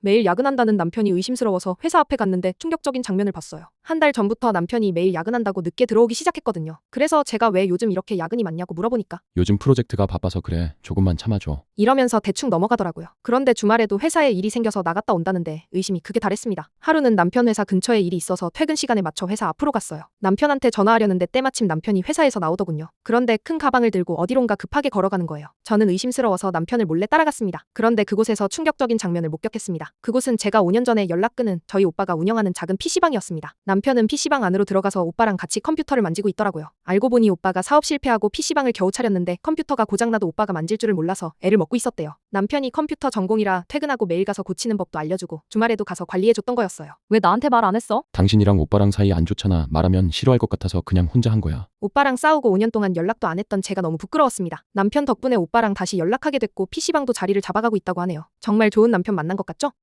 매일 야근한다는 남편이 의심스러워서 회사 앞에 갔는데 충격적인 장면을 봤어요. 한 달 전부터 남편이 매일 야근한다고 늦게 들어오기 시작했거든요. 그래서 제가 왜 요즘 이렇게 야근이 많냐고 물어보니까 요즘 프로젝트가 바빠서 그래. 조금만 참아줘. 이러면서 대충 넘어가더라고요. 그런데 주말에도 회사에 일이 생겨서 나갔다 온다는데 의심이 크게 달했습니다. 하루는 남편 회사 근처에 일이 있어서 퇴근 시간에 맞춰 회사 앞으로 갔어요. 남편한테 전화하려는데 때마침 남편이 회사에서 나오더군요. 그런데 큰 가방을 들고 어디론가 급하게 걸어가는 거예요. 저는 의심스러워서 남편을 몰래 따라갔습니다. 그런데 그곳에서 충격적인 장면을 목격했습니다. 그곳은 제가 5년 전에 연락 끊은 저희 오빠가 운영하는 작은 PC방이었습니다. 남편은 PC방 안으로 들어가서 오빠랑 같이 컴퓨터를 만지고 있더라고요. 알고 보니 오빠가 사업 실패하고 PC방을 겨우 차렸는데 컴퓨터가 고장나도 오빠가 만질 줄을 몰라서 애를 먹고 있었대요. 남편이 컴퓨터 전공이라 퇴근하고 매일 가서 고치는 법도 알려주고 주말에도 가서 관리해줬던 거였어요. 왜 나한테 말 안 했어? 당신이랑 오빠랑 사이 안 좋잖아. 말하면 싫어할 것 같아서 그냥 혼자 한 거야. 오빠랑 싸우고 5년 동안 연락도 안 했던 제가 너무 부끄러웠습니다. 남편 덕분에 오빠랑 다시 연락하게 됐고 PC방도 자리를 잡아가고 있다고 하네요. 정말 좋은 남편 만난 것 같죠?